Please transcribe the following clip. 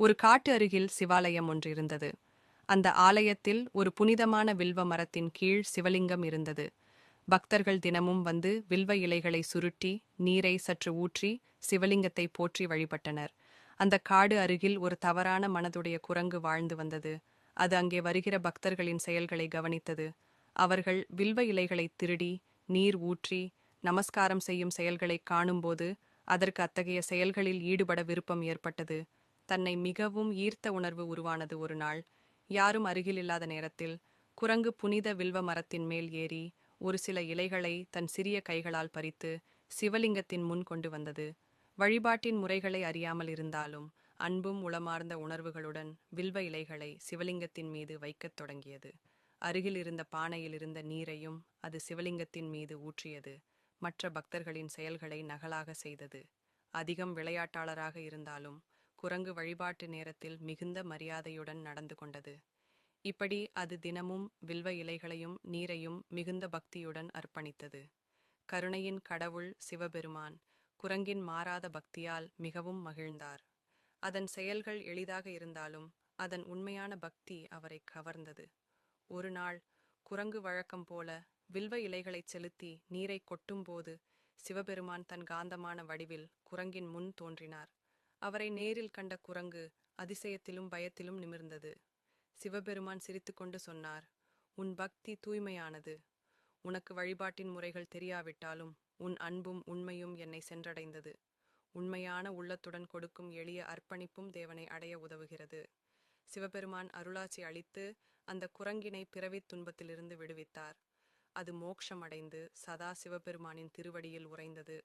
ஒரு காட்டு அருகில் சிவாலயம் ஒன்றிருந்தது. அந்த ஆலயத்தில் ஒரு புனிதமான வில்வ மரத்தின் கீழ் சிவலிங்கம் இருந்தது. பக்தர்கள் தினமும் வந்து வில்வ இலைகளை சுருட்டி நீரை சற்று ஊற்றி சிவலிங்கத்தை போற்றி வழிபட்டனர். அந்த காடு அருகில் ஒரு தவறான மனதுடைய குரங்கு வாழ்ந்து வந்தது. அது அங்கே வருகிற பக்தர்களின் செயல்களை கவனித்தது. அவர்கள் வில்வ இலைகளை திருடி நீர் ஊற்றி நமஸ்காரம் செய்யும் செயல்களை காணும்போது அதற்கு அத்தகைய செயல்களில் ஈடுபட விருப்பம் ஏற்பட்டது. தன்னை மிகவும் ஈர்த்த உணர்வு உருவானது ஒரு நாள். யாரும் அருகில் இல்லாத நேரத்தில் குரங்கு புனித வில்வ மரத்தின் மேல் ஏறி ஒரு சில இலைகளை தன் சிறிய கைகளால் பறித்து சிவலிங்கத்தின் முன் கொண்டு வந்தது. வழிபாட்டின் முறைகளை அறியாமல் இருந்தாலும் அன்பும் உளமார்ந்த உணர்வுகளுடன் வில்வ இலைகளை சிவலிங்கத்தின் மீது வைக்கத் தொடங்கியது. அருகில் இருந்த பானையில் இருந்த நீரையும் அது சிவலிங்கத்தின் மீது ஊற்றியது. மற்ற பக்தர்களின் செயல்களை நகலாக செய்தது. அதிகம் விளையாட்டாளராக இருந்தாலும் குரங்கு வழிபாட்டு நேரத்தில் மிகுந்த மரியாதையுடன் நடந்து கொண்டது. இப்படி அது தினமும் வில்வ இலைகளையும் நீரையும் மிகுந்த பக்தியுடன் அர்ப்பணித்தது. கருணையின் கடவுள் சிவபெருமான் குரங்கின் மாறாத பக்தியால் மிகவும் மகிழ்ந்தார். அதன் செயல்கள் எளிதாக இருந்தாலும் அதன் உண்மையான பக்தி அவரை கவர்ந்தது. ஒரு நாள் குரங்கு வழக்கம் போல வில்வ இலைகளைச் செலுத்தி நீரை கொட்டும்போது சிவபெருமான் தன் காந்தமான வடிவில் குரங்கின் முன் தோன்றினார். அவரை நேரில் கண்ட குரங்கு அதிசயத்திலும் பயத்திலும் நிமிர்ந்தது. சிவபெருமான் சிரித்துக்கொண்டு சொன்னார் உன் பக்தி தூய்மையானது. உனக்கு வழிபாட்டின் முறைகள் தெரியாவிட்டாலும் உன் அன்பும் உண்மையும் என்னை சென்றடைந்தது. உண்மையான உள்ளத்துடன் கொடுக்கும் எளிய அர்ப்பணிப்பும் தேவனை அடைய உதவுகிறது சிவபெருமான் அருளாட்சி அளித்து அந்த குரங்கினை பிறவித் துன்பத்திலிருந்து விடுவித்தார். அது மோக்ஷமடைந்து சதா சிவபெருமானின் திருவடியில் உறைந்தது.